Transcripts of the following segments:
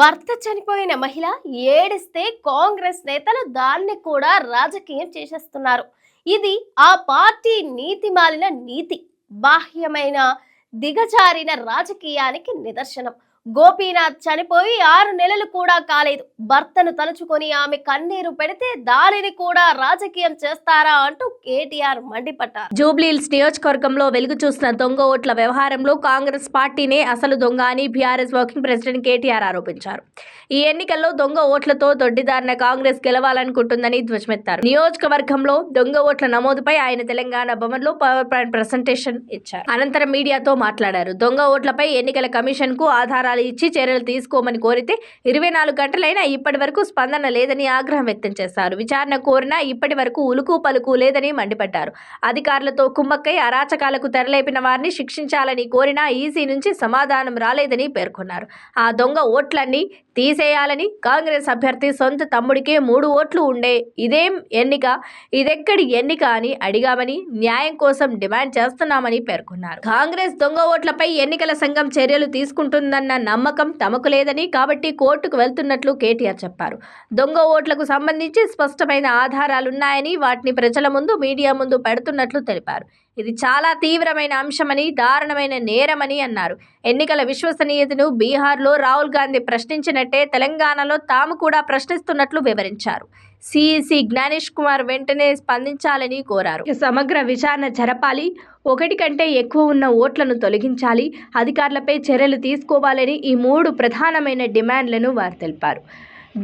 భర్త చనిపోయిన మహిళ ఏడిస్తే కాంగ్రెస్ నేతలు దాన్ని కూడా రాజకీయం చేసేస్తున్నారు. ఇది ఆ పార్టీ నీతి మాలిన నీతి. బాహ్యమైన దిగజారిన రాజకీయానికి నిదర్శనం. గోపీనాథ్ చనిపోయి ఆరు నెలలు కూడా కాలేదు. భర్తను తలుచుకొని ఆమె కన్నీరు పెడితే దానిని కూడా రాజకీయం చేస్తారా అంటూ కేటీఆర్ మండిపడ్డారు. జూబ్లీహిల్స్ నియోజకవర్గంలో వెలుగు చూసిన దొంగ ఓట్ల వ్యవహారంలో కాంగ్రెస్ పార్టీనే అసలు దొంగ అని బీఆర్ఎస్ వర్కింగ్ ప్రెసిడెంట్ కేటీఆర్ ఆరోపించారు. ఈ ఎన్నికల్లో దొంగ ఓట్లతో దొడ్డిదారిన కాంగ్రెస్ గెలవాలనుకుంటుందని ధ్వజమెత్తారు. నియోజకవర్గంలో దొంగ ఓట్ల నమోదుపై ఆయన తెలంగాణ భవన్లో పవర్ పాయింట్ ప్రెసెంటేషన్ ఇచ్చారు. అనంతరం మీడియాతో మాట్లాడారు. దొంగ ఓట్లపై ఎన్నికల కమిషన్కు ఆధారాలు ఇచ్చి చర్యలు తీసుకోమని కోరితే ఇరవై నాలుగు గంటలైనా ఇప్పటి వరకు స్పందన లేదని ఆగ్రహం వ్యక్తం చేశారు. విచారణ కోరినా ఇప్పటి వరకు ఉలుకు పలుకు లేదని మండిపడ్డారు. అధికారులతో కుమ్మక్కై అరాచకాలకు తెరలేపిన వారిని శిక్షించాలని కోరినా ఈసీ నుంచి సమాధానం రాలేదని పేర్కొన్నారు. ఆ దొంగ ఓట్లన్నీ తీసేయాలని కాంగ్రెస్ అభ్యర్థి సొంత తమ్ముడికే మూడు ఓట్లు ఉండే ఇదేం ఎన్నిక ఇదెక్కడి ఎన్నిక అని అడిగామని న్యాయం కోసం డిమాండ్ చేస్తున్నామని పేర్కొన్నారు. కాంగ్రెస్ దొంగ ఓట్లపై ఎన్నికల సంఘం చర్యలు తీసుకుంటుందన్న నమ్మకం తమకు లేదని కాబట్టి కోర్టుకు వెళ్తున్నట్లు కేటీఆర్ చెప్పారు. దొంగ ఓట్లకు సంబంధించి స్పష్టమైన ఆధారాలున్నాయని వాటిని ప్రజల ముందు మీడియా ముందు పెడుతున్నట్లు తెలిపారు. ఇది చాలా తీవ్రమైన అంశమని దారుణమైన నేరమని అన్నారు. ఎన్నికల విశ్వసనీయతను బీహార్లో రాహుల్ గాంధీ ప్రశ్నించినట్టే తెలంగాణలో తాము కూడా ప్రశ్నిస్తున్నట్లు వివరించారు. సిఇసి జ్ఞానేష్ కుమార్ వెంటనే స్పందించాలని కోరారు. సమగ్ర విచారణ జరపాలి. ఒకటి కంటే ఎక్కువ ఉన్న ఓట్లను తొలగించాలి. అధికారులపై చర్యలు తీసుకోవాలని ఈ మూడు ప్రధానమైన డిమాండ్లను వారు తెలిపారు.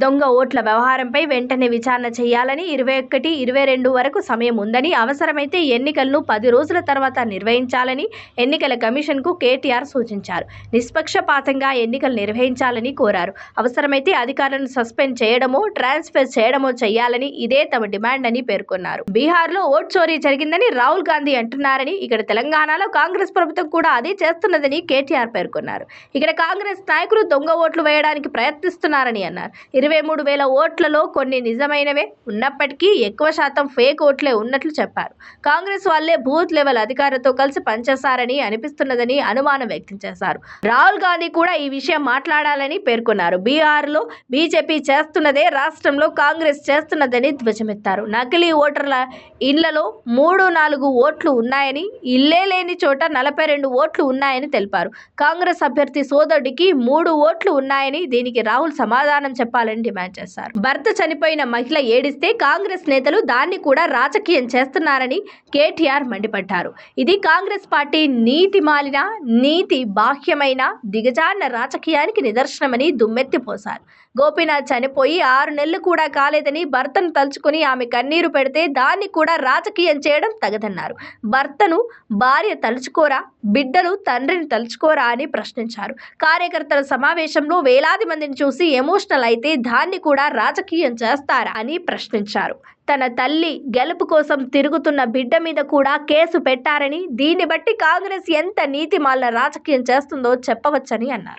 దొంగ ఓట్ల వ్యవహారంపై వెంటనే విచారణ చేయాలని ఇరవై ఒకటి ఇరవై రెండు వరకు సమయం ఉందని అవసరమైతే ఎన్నికలను పది రోజుల తర్వాత నిర్వహించాలని ఎన్నికల కమిషన్కు కేటీఆర్ సూచించారు. నిష్పక్షపాతంగా ఎన్నికలు నిర్వహించాలని కోరారు. అవసరమైతే అధికారులను సస్పెండ్ చేయడమో ట్రాన్స్ఫర్ చేయడమో చేయాలని ఇదే తమ డిమాండ్ అని పేర్కొన్నారు. బీహార్లో ఓట్ చోరీ జరిగిందని రాహుల్ గాంధీ అంటున్నారని ఇక్కడ తెలంగాణలో కాంగ్రెస్ ప్రభుత్వం కూడా అదే చేస్తున్నదని కేటీఆర్ పేర్కొన్నారు. ఇక్కడ కాంగ్రెస్ నాయకులు దొంగ ఓట్లు వేయడానికి ప్రయత్నిస్తున్నారని అన్నారు. ఇరవై మూడు వేల ఓట్లలో కొన్ని నిజమైనవే ఉన్నప్పటికీ ఎక్కువ శాతం ఫేక్ ఓట్లే ఉన్నట్లు చెప్పారు. కాంగ్రెస్ వాళ్ళే బూత్ లెవెల్ అధికారులతో కలిసి పనిచేస్తారని అనిపిస్తున్నదని అనుమానం వ్యక్తం చేశారు. రాహుల్ గాంధీ కూడా ఈ విషయం మాట్లాడాలని పేర్కొన్నారు. బీహార్లో బీజేపీ చేస్తున్నదే రాష్ట్రంలో కాంగ్రెస్ చేస్తున్నదని ధ్వజమెత్తారు. నకిలీ ఓటర్ల ఇళ్ళలో మూడు నాలుగు ఓట్లు ఉన్నాయని ఇల్లే లేని చోట నలభై రెండు ఓట్లు ఉన్నాయని తెలిపారు. కాంగ్రెస్ అభ్యర్థి సోదరుడికి మూడు ఓట్లు ఉన్నాయని దీనికి రాహుల్ సమాధానం చెప్పాలని డిమాండ్ చేశారు. భర్త చనిపోయిన మహిళ ఏడిస్తే కాంగ్రెస్ నేతలు దాన్ని కూడా రాజకీయం చేస్తున్నారని కేటీఆర్ మండిపడ్డారు. ఇది కాంగ్రెస్ పార్టీ నీతి మాలిన నీతి బాహ్యమైన దిగజారిన రాజకీయానికి నిదర్శనమని దుమ్మెత్తిపోశారు గోపీనాథ్ చనిపోయి ఆరు నెలలు కూడా కాలేదని భర్తను తలుచుకుని ఆమె కన్నీరు పెడితే దాన్ని కూడా రాజకీయం చేయడం తగదన్నారు. భర్తను భార్య తలుచుకోరా? బిడ్డలు తండ్రిని తలుచుకోరా అని ప్రశ్నించారు. కార్యకర్తల సమావేశంలో వేలాది మందిని చూసి ఎమోషనల్ అయితే దాన్ని కూడా రాజకీయం చేస్తారా అని ప్రశ్నించారు. తన తల్లి గెలుపు కోసం తిరుగుతున్న బిడ్డ మీద కూడా కేసు పెట్టారని దీన్ని బట్టి కాంగ్రెస్ ఎంత నీతి రాజకీయం చేస్తుందో చెప్పవచ్చని అన్నారు.